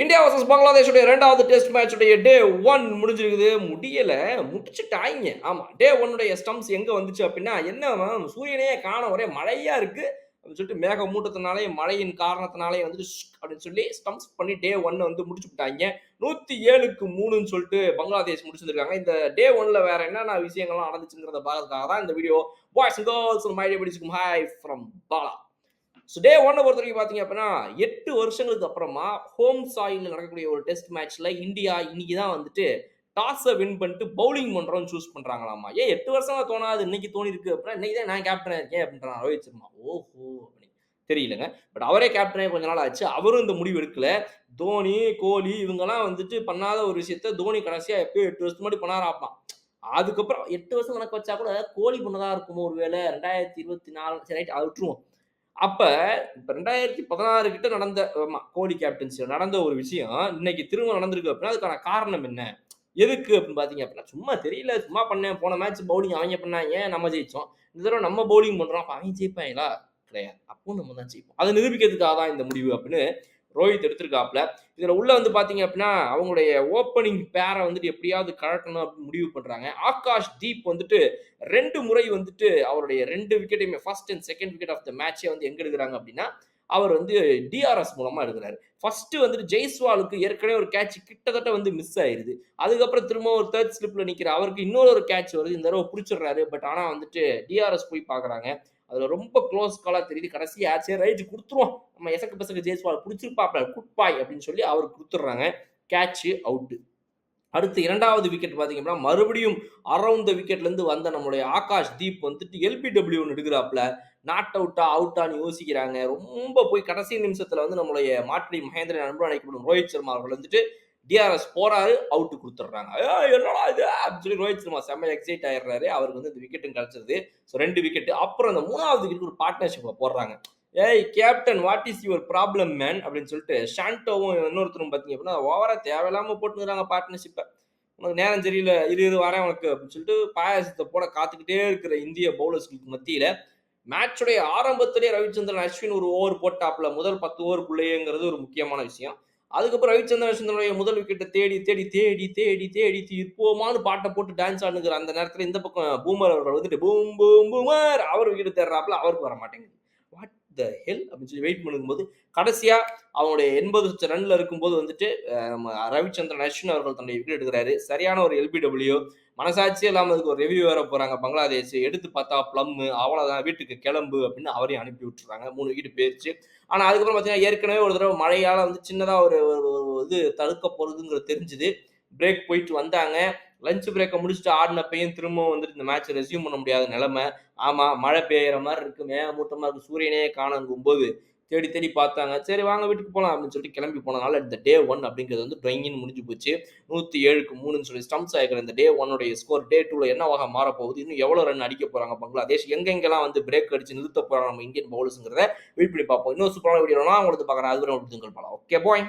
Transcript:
India versus பங்களாதேஷுடைய ரெண்டாவது test மேட்சுடைய day one முடிஞ்சிருக்குது. முடியலை முடிச்சுட்டாங்க. ஆமாம் டே ஒன்னுடைய ஸ்டம்ப்ஸ் எங்கே வந்துச்சு அப்படின்னா என்ன மேம் சூரியனையே காண ஒரே மழையாக இருக்குது அப்படின்னு சொல்லிட்டு மேக மூட்டத்தினாலே மழையின் காரணத்தினாலே வந்துட்டு அப்படின்னு சொல்லி ஸ்டம்ப்ஸ் பண்ணி டே ஒன்னை வந்து முடிச்சு விட்டாங்க. நூற்றி ஏழுக்கு மூணுன்னு சொல்லிட்டு பங்களாதேஷ் முடிச்சிருக்காங்க இந்த டே ஒன்ல வேற என்னென்ன விஷயங்கள்லாம் நடந்துச்சுங்கிறத பார்க்கறதுக்காக தான் இந்த video boys girls my dear பிடிச்சிக்கும் hi from Bala. So day ஒன்னை பொறுத்த வரைக்கும் பார்த்தீங்க அப்படின்னா எட்டு வருஷங்களுக்கு அப்புறமா ஹோம் சாயில் நடக்கக்கூடிய ஒரு டெஸ்ட் மேட்ச்ல இந்தியா இன்னைக்கு தான் வந்துட்டு டாஸை வின் பண்ணிட்டு பவுலிங் பண்றோம்னு சூஸ் பண்ணுறாங்களாமா ஏன் எட்டு வருஷமா தோணாது இன்னைக்கு தோணி இருக்கு அப்படின்னா இன்னைக்கு தான் நான் கேப்டனாக இருக்கேன் அப்படின்றான் ரோஹித் சர்மா ஓஹோ அப்படின்னு தெரியலங்க. பட் அவரே கேப்டனே கொஞ்ச நாள் ஆச்சு. அவரும் இந்த முடிவு எடுக்கல. தோனி கோலி இவங்கெல்லாம் வந்துட்டு பண்ணாத ஒரு விஷயத்த தோனி கடைசியாக எப்பயோ எட்டு வருஷத்துக்கு முன்னாடி பண்ணாராப்பான் அதுக்கப்புறம் எட்டு வருஷம் கணக்கு வச்சா கூட கோலி பண்ணதா இருக்குமோ ஒருவேளை? ரெண்டாயிரத்தி இருபத்தி நாலு சரி ரைட் அது விட்டுருவோம். அப்ப இப்ப ரெண்டாயிரத்தி பதினாறு கிட்ட நடந்த ஆமா, கோலி கேப்டன்சி நடந்த ஒரு விஷயம் இன்னைக்கு திரும்ப நடந்திருக்கு அப்படின்னா அதுக்கான காரணம் என்ன? எதுக்கு அப்படின்னு பாத்தீங்க அப்படின்னா சும்மா தெரியல சும்மா பண்ணேன் போன மேட்ச் பவுலிங் அவங்க பண்ணாங்க நம்ம ஜெயிச்சோம்? இந்த தடவை நம்ம பவுலிங் பண்றோம் அப்ப அவங்க ஜெயிப்பாங்களா? கிடையாது. அப்போ நம்ம தான் ஜெயிப்போம். அதை நிரூபிக்கிறதுக்காக தான் இந்த முடிவு அப்படின்னு ரோஹித் எடுத்திருக்காப்ல இதில் உள்ள வந்து பார்த்தீங்க அப்படின்னா அவங்களுடைய ஓப்பனிங் பேரை வந்துட்டு எப்படியாவது கழட்டணும் அப்படின்னு முடிவு பண்ணுறாங்க ஆகாஷ் தீப் வந்துட்டு ரெண்டு முறை வந்துட்டு அவருடைய ரெண்டு விக்கெட்டையுமே first and second wicket of the மேட்சே வந்து எங்கே எடுக்கிறாங்க அப்படின்னா அவர் வந்து டிஆர்எஸ் மூலமாக எடுக்கிறாரு ஃபர்ஸ்ட் வந்துட்டு ஜெய்ஸ்வாலுக்கு ஏற்கனவே ஒரு கேட்ச் கிட்டத்தட்ட வந்து மிஸ் ஆயிருது. அதுக்கப்புறம் திரும்ப ஒரு தேர்ட் ஸ்லிப்ல நிற்கிற அவருக்கு இன்னொரு ஒரு கேட்ச் வருது. இந்த தடவை பிடிச்சிடுறாரு. பட் ஆனால் வந்துட்டு டிஆர்எஸ் போய் பார்க்குறாங்க அதில் ரொம்ப க்ளோஸ் காலாக தெரியுது. கடைசி ஆச்சே ரைட் கொடுத்துருவோம். நம்ம எசக்கு பசங்க ஜெய்ஸ்வால் பிடிச்சிருப்பாப்ல குட்பாய் அப்படின்னு சொல்லி அவர் கொடுத்துட்றாங்க. கேட்ச் அவுட்டு அடுத்து இரண்டாவது விக்கெட் பார்த்தீங்க அப்படின்னா மறுபடியும் அரவுண்ட் த விக்கெட்லேருந்து வந்த நம்மளுடைய ஆகாஷ் தீப் வந்துட்டு எல்பிடபிள்யூ எடுக்கிறாப்புல. நாட் அவுட்டா அவுட்டான்னு யோசிக்கிறாங்க. ரொம்ப போய் கடைசி நிமிஷத்தில் வந்து நம்மளுடைய மாற்றி மகேந்திரன் அன்பு அழைக்கப்படும் ரோஹித் சர்மா அவர்கள் வந்துட்டு டிஆர்எஸ் போறாரு அவுட்டு கொடுத்துட்றாங்க. என்னடா இது? அப்படின்னு சொல்லி ரோஹித் சர்மா செம்ம எக்ஸைட் ஆயிடுறாரு. அவருக்கு வந்து இந்த விக்கெட்டும் கிடைச்சிருது. ஸோ ரெண்டு விக்கெட் அப்புறம் அந்த மூணாவது விக்கெட் ஒரு பார்ட்னர்ஷிப்பில் போடுறாங்க. ஏய் captain what is your problem man அப்படின்னு சொல்லிட்டு ஷாண்டோவும் இன்னொருத்தரும் பார்த்தீங்க அப்படின்னா ஓவராக தேவையில்லாமல் போட்டுக்கிறாங்க பார்ட்னர்ஷிப்பை உனக்கு நேரம் சரியில்லை இரு இரு வரேன் உனக்கு அப்படின்னு சொல்லிட்டு பாயாசத்தை போட காத்துக்கிட்டே இருக்கிற இந்திய பவுலர்ஸ்களுக்கு மத்தியில் மேட்சுடைய ஆரம்பத்திலே ரவிச்சந்திரன் அஸ்வின் ஒரு ஓவர் போட்டாப்ல முதல் பத்து ஓவருக்குள்ளேங்கிறது ஒரு முக்கியமான விஷயம். அதுக்கப்புறம் ரவிச்சந்திரன் அஸ்வினுடைய முதல் விக்கெட்டை தேடி தேடி தேடி தேடி தேடி தீர்ப்போமான்னு பாட்டை போட்டு டான்ஸ் ஆடுங்கிற அந்த நேரத்தில் இந்த பக்கம் பூமர் அவர்கள் வந்துட்டு பூம் பூம் பூமர் அவர் விக்கெட் தேடுறாப்புல அவருக்கு வர மாட்டேங்குது த ஹெல் அப்படின்னு சொல்லி வெயிட் பண்ணும்போது கடைசியாக அவங்களுடைய எண்பது ரன்ல இருக்கும்போது வந்துட்டு ரவிச்சந்திரன் அஸ்வின் அவர்கள் தன்னுடைய விக்கெட் எடுக்கிறாரு. சரியான ஒரு எல்பிடபிள்யூ மனசாட்சியே இல்லாமல் அதுக்கு ஒரு ரிவ்யூ வேற போகிறாங்க பங்களாதேஷ் எடுத்து பார்த்தா ப்ளம்மு அவ்வளோதான் வீட்டுக்கு கிளம்பு அப்படின்னு அவரையும் அனுப்பி விட்டுறாங்க. மூணு விக்கெட் போயிருச்சு. ஆனால் அதுக்கப்புறம் பார்த்தீங்கன்னா ஏற்கனவே ஒரு தடவை மழையால் வந்து சின்னதாக ஒரு இது தடுக்க போகிறதுங்கிறது தெரிஞ்சுது. பிரேக் போயிட்டு வந்தாங்க. லஞ்ச் பிரேக்கை முடிச்சுட்டு ஆடினப்பையும் திரும்பவும் வந்துட்டு இந்த மேட்ச் ரெசியூம் பண்ண முடியாத நிலைமை. ஆமா மழை பெய்கிற மாதிரி இருக்கு. மேகமூட்டமா இருக்கு. சூரியனே காணுங்கும் போது தேடி தேடி பார்த்தாங்க. சரி வாங்க வீட்டுக்கு போகலாம் அப்படின்னு சொல்லிட்டு கிளம்பி போனனால இந்த டே ஒன் அப்படிங்கிறது வந்து ட்ரைங்கின்னு முடிஞ்சு போச்சு. நூற்றி ஏழுக்கு மூணுன்னு சொல்லி ஸ்டம்ப்ஸ் ஆகிற இந்த டே ஒன்னுடைய ஸ்கோர் டே டூவில் என்னவாக மாற போகுது? இன்னும் எவ்வளோ ரன் அடிக்க போகிறாங்க பங்களாதேஷ்? எங்கெங்கெல்லாம் வந்து பிரேக் அடிச்சு நிறுத்த போகிறாங்க நம்ம இந்தியன் பவுலர்ஸுங்கிறத வெயிட் பண்ணி பார்ப்போம் இன்னும் சூப்பரான வீடியோனா உங்களுக்கு பார்க்குறேன். அதுவரை உங்களுக்கு பார்க்கலாம் ஓகே பாய்